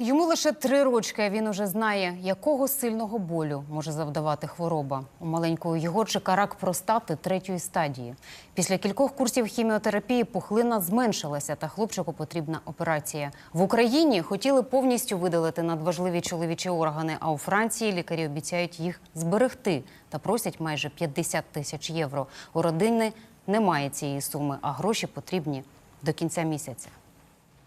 Йому лише три рочки, він уже знає, якого сильного болю може завдавати хвороба. У маленького Єгорчика рак простати третьої стадії. Після кількох курсів хіміотерапії пухлина зменшилася, та хлопчику потрібна операція. В Україні хотіли повністю видалити надважливі чоловічі органи, а у Франції лікарі обіцяють їх зберегти та просять майже 50 тисяч євро. У родини немає цієї суми, а гроші потрібні до кінця місяця.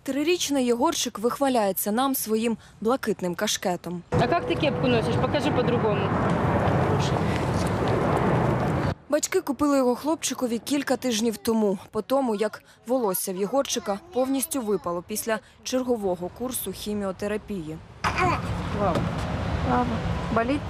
Трирічний Єгорчик вихваляється нам своїм блакитним кашкетом. А как ты кепку носишь? Покажи по-другому. Батьки купили його хлопчикові кілька тижнів тому, по тому, як волосся в Єгорчика повністю випало після чергового курсу хіміотерапії. Болит?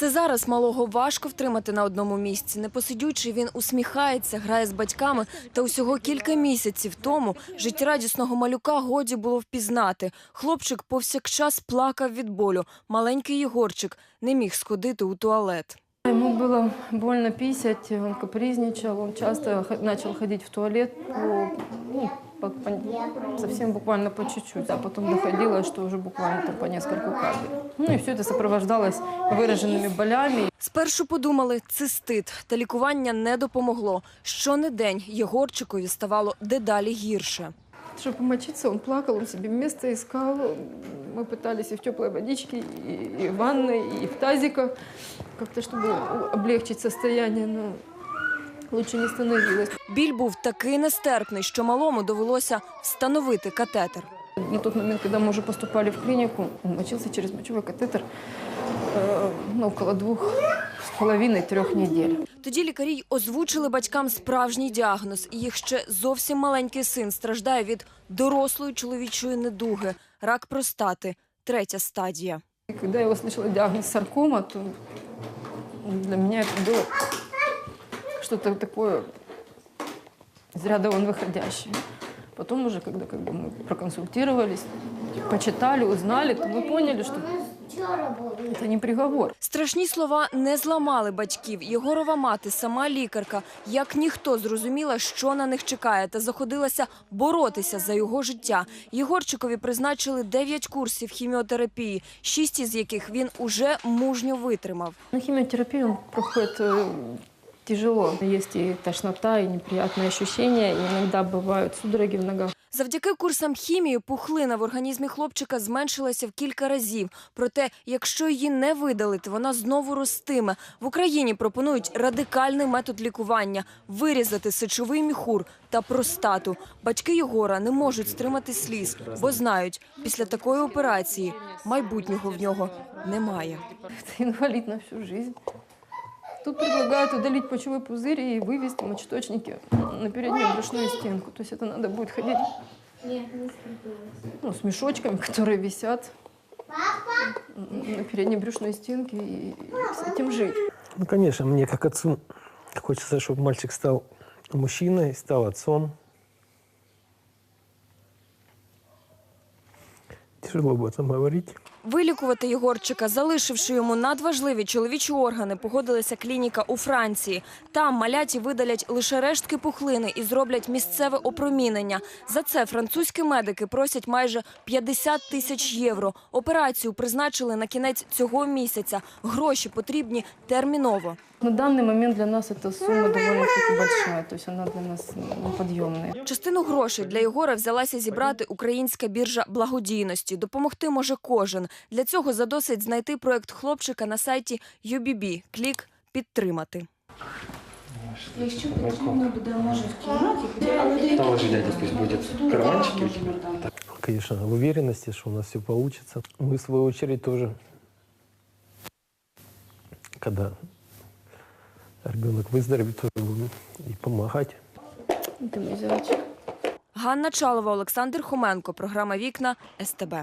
Це зараз малого важко втримати на одному місці. Непосидючий він усміхається, грає з батьками. Та усього кілька місяців тому життєрадісного малюка годі було впізнати. Хлопчик повсякчас плакав від болю. Маленький Єгорчик не міг сходити у туалет. Ему было больно писать, он капризничал, он часто начал ходить в туалет по, по- по- совсем буквально по чуть-чуть, а потом доходило, что уже буквально там по нескольку капель. Ну и все это сопровождалось выраженными болями. Спершу подумали цистит, та лікування не допомогло. Щонедень Єгорчикові ставало дедалі гірше. Чтобы помочиться, он плакал, он себе место искал. Мы пытались и в теплой водичке, и, и в ванной, и в тазиках, как-то чтобы облегчить состояние, но лучше не становилось. Біль був такий нестерпний, що малому довелося встановити катетер. На тот момент, когда мы уже поступали в клинику, он мочился через мочевой катетер э, ну, около двух с половиной, трех недель. Тоді лікарі й озвучили батькам справжній діагноз. І Їх ще зовсім маленький син страждає від дорослої чоловічої недуги – рак простати, третя стадія. И когда я услышала диагноз саркома, то для меня это было что-то такое из ряда вон выходящее. Потом уже, когда как бы, мы проконсультировались, почитали, узнали, то мы поняли, что это не приговор. Страшні слова не зламали батьків. Єгорова мати, сама лікарка, як ніхто зрозуміла, що на них чекає, та заходилася боротися за його життя. Єгорчикові призначили 9 курсів хіміотерапії, шість із яких він уже мужньо витримав. Ну, химиотерапию он проходит э, тяжело. Есть и тошнота, и неприятные ощущения, и иногда бывают судороги в ногах. Завдяки курсам хімії пухлина в організмі хлопчика зменшилася в кілька разів. Проте, якщо її не видалити, вона знову ростиме. В Україні пропонують радикальний метод лікування – вирізати сечовий міхур та простату. Батьки Єгора не можуть стримати сліз, бо знають, після такої операції майбутнього в нього немає. Это инвалид на всю жизнь. Тут предлагают удалить почевой пузырь и вывести мочеточники на переднюю брюшную стенку. То есть это надо будет ходить ну, с мешочками, которые висят на передней брюшной стенке и с этим жить. Ну, конечно, мне как отцу хочется, чтобы мальчик стал мужчиной, стал отцом. Тяжело об этом говорить. Вилікувати Єгорчика, залишивши йому надважливі чоловічі органи, погодилася клініка у Франції. Там маляті видалять лише рештки пухлини і зроблять місцеве опромінення. За це французькі медики просять майже 50 тисяч євро. Операцію призначили на кінець цього місяця. Гроші потрібні терміново. На данный момент для нас эта сумма довольно-таки большая, то есть она для нас неподъемная. Частину грошей для Єгора взялася зібрати українська біржа благодійності. Допомогти може кожен. Для цього задосить знайти проект хлопчика на сайті UBB. Клік підтримати. Якщо потрібно буде, може в кімнаті, Там уже дядя пусть будет карманчики. Конечно, в уверенности, что у нас все получится. Мы, в свою очередь, тоже, когда ребенок выздоровеет, тоже будем и помогать. Это мой зайчик. Ганна Чалова, Олександр Хоменко. Програма Вікна СТБ.